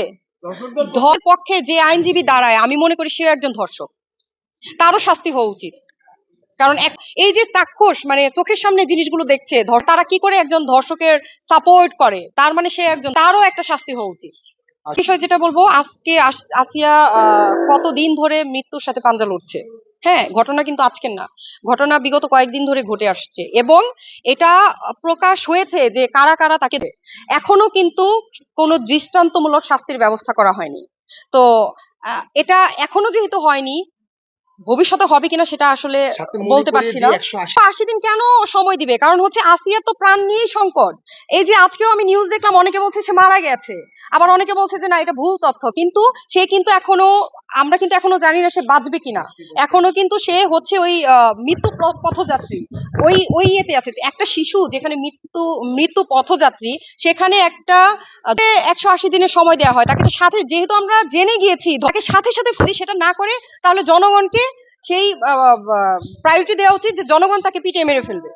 পক্ষে ধর পক্ষে যে আইনজীবী দাঁড়ায় আমি মনে করি সে একজন ধর্ষক। তারও শাস্তি হওয়া উচিত। কারণ এক- এই যে চাক্ষুষ মানে চোখের সামনে জিনিসগুলো দেখছে ধর তারা কি করে একজন ধর্ষকের সাপোর্ট করে? তার মানে সে একজন তারও একটা শাস্তি হওয়া উচিত। বিষয় যেটা বলব আজকে আস- আসিয়া কতদিন ধরে মৃত্যুর সাথে পাঞ্জা লড়ছে? হ্যাঁ ঘটনা কিন্তু আজকের না। ঘটনা বিগত কয়েকদিন ধরে ঘটে আসছে এবং এটা প্রকাশ হয়েছে যে কারা কারা তাকে এখনও কিন্তু কোনো দৃষ্টান্তমূলক শাস্তির ব্যবস্থা করা হয়নি। তো এটা এখনও যেহেতু হয়নি ভবিষ্যতে হবে কিনা সেটা আসলে বলতে পারছি না। আশি দিন কেন সময় দিবে? কারণ হচ্ছে আসিয়ার তো প্রাণ নিয়েই সংকট। এই যে আজকেও আমি নিউজ দেখলাম অনেকে বলছে সে মারা গেছে। আবার অনেকে বলছে যে না এটা ভুল তথ্য। কিন্তু সে কিন্তু এখনও আমরা কিন্তু এখনও জানি না সে বাঁচবে কিনা। এখনও কিন্তু সে হচ্ছে ওই মৃত্যু পথযাত্রী। ওই ওই ইয়েতে আছে একটা শিশু যেখানে মৃত্যু মৃত্যু পথযাত্রী, সেখানে একটা একশো আশি দিনের সময় দেওয়া হয়, তাকে তো সাথে, যেহেতু আমরা জেনে গিয়েছি, তাকে সাথে সাথে যদি সেটা না করে, তাহলে জনগণকে সেই প্রায়োরিটি দেওয়া উচিত যে জনগণ তাকে পিটিয়ে মেরে ফেলবে।